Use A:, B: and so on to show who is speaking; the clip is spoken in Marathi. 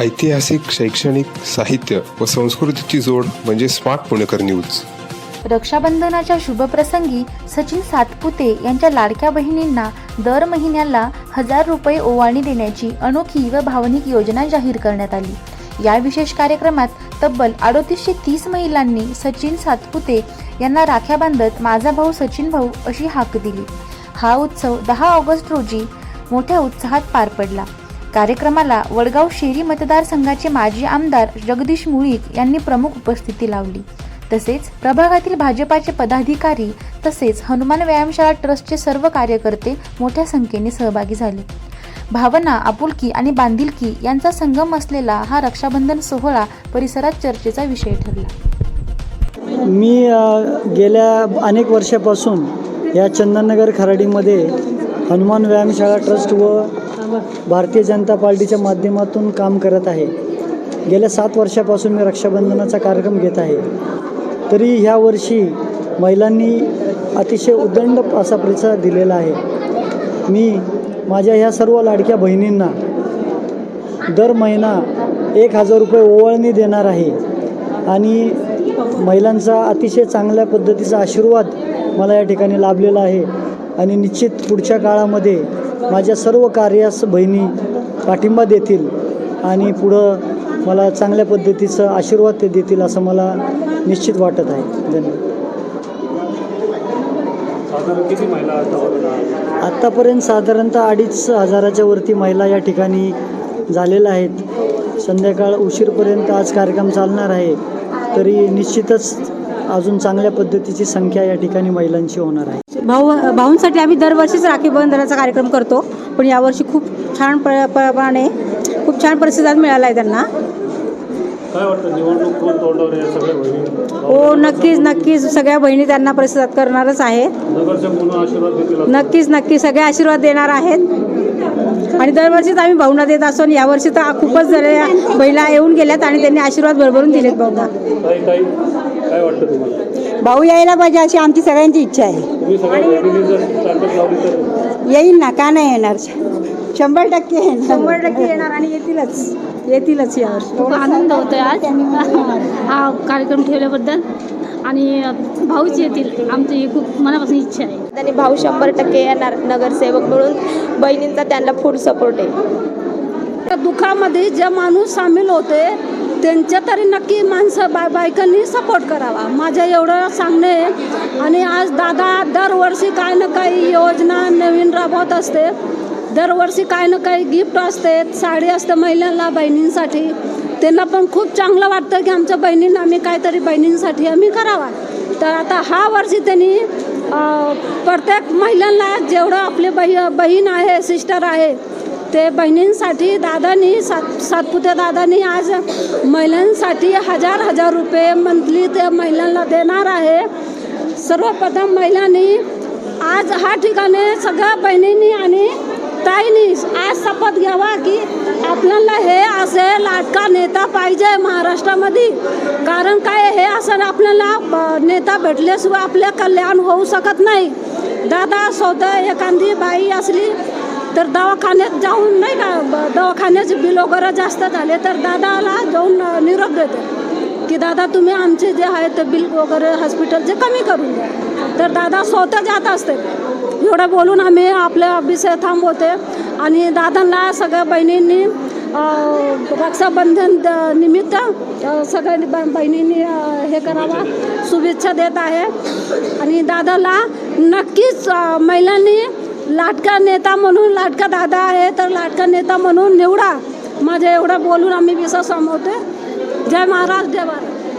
A: ऐतिहासिक शैक्षणिक साहित्य व संस्कृतीची जोड म्हणजे स्मार्ट पुणेकर न्यूज.
B: रक्षाबंधनाच्या शुभप्रसंगी सचिन सातपुते यांच्या लाडक्या बहिणींना दर महिन्याला हजार रुपये ओवाळणी देण्याची अनोखी व भावनिक योजना जाहीर करण्यात आली. या विशेष कार्यक्रमात तब्बल अडोतीसशे तीस महिलांनी सचिन सातपुते यांना राख्या बांधत माझा भाऊ सचिन भाऊ अशी हाक दिली. हा उत्सव दहा ऑगस्ट रोजी मोठ्या उत्साहात पार पडला. कार्यक्रमाला वडगाव शेरी मतदारसंघाचे माजी आमदार जगदीश मुळीक यांनी प्रमुख उपस्थिती लावली. तसेच प्रभागातील भाजपाचे पदाधिकारी तसेच हनुमान व्यायामशाळा ट्रस्टचे सर्व कार्यकर्ते मोठ्या संख्येने सहभागी झाले. भावना आपुलकी आणि बांधिलकी यांचा संगम असलेला हा रक्षाबंधन सोहळा परिसरात चर्चेचा विषय ठरला.
C: मी गेल्या अनेक वर्षापासून या चंदननगर खराडीमध्ये हनुमान व्यायामशाळा ट्रस्ट व भारतीय जनता पार्टीच्या माध्यमातून काम करत आहे. गेल्या सात वर्षापासून मी रक्षाबंधनाचा कार्यक्रम घेत आहे. तरी ह्या वर्षी महिलांनी अतिशय उदंड असा प्रतिसाद दिलेला आहे. मी माझ्या ह्या सर्व लाडक्या बहिणींना दर महिना एक हजार रुपये ओवाळणी देणार आहे आणि महिलांचा अतिशय चांगल्या पद्धतीचा आशीर्वाद मला या ठिकाणी लाभलेला आहे. आणि निश्चित पुढच्या काळामध्ये माझ्या सर्व कार्यास बहिणी पाठिंबा देतील आणि पुढं मला चांगल्या पद्धतीचा आशीर्वाद ते देतील असं मला निश्चित वाटत आहे. धन्यवाद. आत्तापर्यंत साधारणतः अडीच हजाराच्या वरती महिला या ठिकाणी झालेल्या आहेत. संध्याकाळ उशीरपर्यंत आज कार्यक्रम चालणार आहे. तरी निश्चितच अजून चांगल्या पद्धतीची संख्या या ठिकाणी महिलांची होणार आहे.
D: भाऊ भाऊंसाठी आम्ही दरवर्षीच राखी बंधनाचा कार्यक्रम करतो पण यावर्षी खूप छान प्रमाणे खूप छान प्रतिसाद मिळाला आहे त्यांना.
E: काय वाटतं निवडणूक कोण तोंडावर आहे सगळ्या बहिणी
D: हो नक्कीच नक्कीच. सगळ्या बहिणी त्यांना प्रतिसाद करणारच आहेत. नक्कीच नक्कीच. सगळे आशीर्वाद देणार आहेत. आणि दरवर्षीच आम्ही भाऊंना देत असतो आणि यावर्षी तर खूपच झालेल्या महिला येऊन गेल्यात आणि त्यांनी आशीर्वाद भरभरून दिलेत भाऊंना.
E: काय वाटतं तुम्हाला?
F: भाऊ यायला पाहिजे अशी आमची सगळ्यांची इच्छा आहे.
E: तुम्ही सगळ्या बहिणींनी जर ताकद लावली तर?
F: येईल ना का नाही येणार? शंभर टक्के येणार.
D: शंभर टक्के येणार आणि येतीलच. येतीलच यावर्षी
G: खूप आनंद होतो आहे आज हा कार्यक्रम ठेवल्याबद्दल. आणि भाऊच येतील. आमची ही खूप मनापासून इच्छा आहे.
H: त्यांनी भाऊ शंभर टक्के येणार नगरसेवक म्हणून. बहिणींचा त्यांना फुल सपोर्ट आहे.
I: त्या दुःखामध्ये जे माणूस सामील होते त्यांच्या तरी नक्की माणसं बा बायकांनी सपोर्ट करावा. माझ्या एवढं सांगणं आहे. आणि आज दादा दरवर्षी काय ना काही योजना नवीन राबवत असते. दरवर्षी काय ना काही गिफ्ट असते साडी असते महिलांना बहिणींसाठी. त्यांना पण खूप चांगलं वाटतं की आमच्या बहिणींना आम्ही काहीतरी बहिणींसाठी आम्ही करावा. तर आता हा वर्षी त्यांनी प्रत्येक महिलांना जेवढं आपले बही बहीण आहे सिस्टर आहे ते बहिणींसाठी दादानी सात सातपुते दादानी आज महिलांसाठी हजार हजार रुपये मंथली ते महिलांना देणार आहे. सर्वप्रथम महिलांनी आज हा ठिकाणी सगळ्या बहिणींनी आणि ताईंनी आज शपथ घ्यावा की आपल्याला हे असे लाटका नेता पाहिजे महाराष्ट्रामध्ये. कारण काय हे असं आपल्याला नेता भेटल्याशिवाय आपले कल्याण होऊ शकत नाही. दादा स्वतः एखादी बाई असली तर दवाखान्यात जाऊन नाही का दवाखान्याचे बिल वगैरे जास्त झाले तर दादाला जाऊन निरोप देते. की दादा तुम्ही आमचे जे आहे ते बिल वगैरे हॉस्पिटलचे कमी करून द्या. तर दादा स्वतः जात असते. एवढं बोलून आम्ही आपल्या विषय थांबवते. आणि दादांना सगळ्या बहिणींनी रक्षाबंधन निमित्त सगळ्या ब- बहिणींनी हे करावा शुभेच्छा देत आहे. आणि दादाला नक्कीच महिलांनी लाटका नेता म्हणून लाटका दादा आहे तर लाटका नेता म्हणून निवडा. माझे एवढं बोलून आम्ही विश्वास थांबवते जय महाराज जय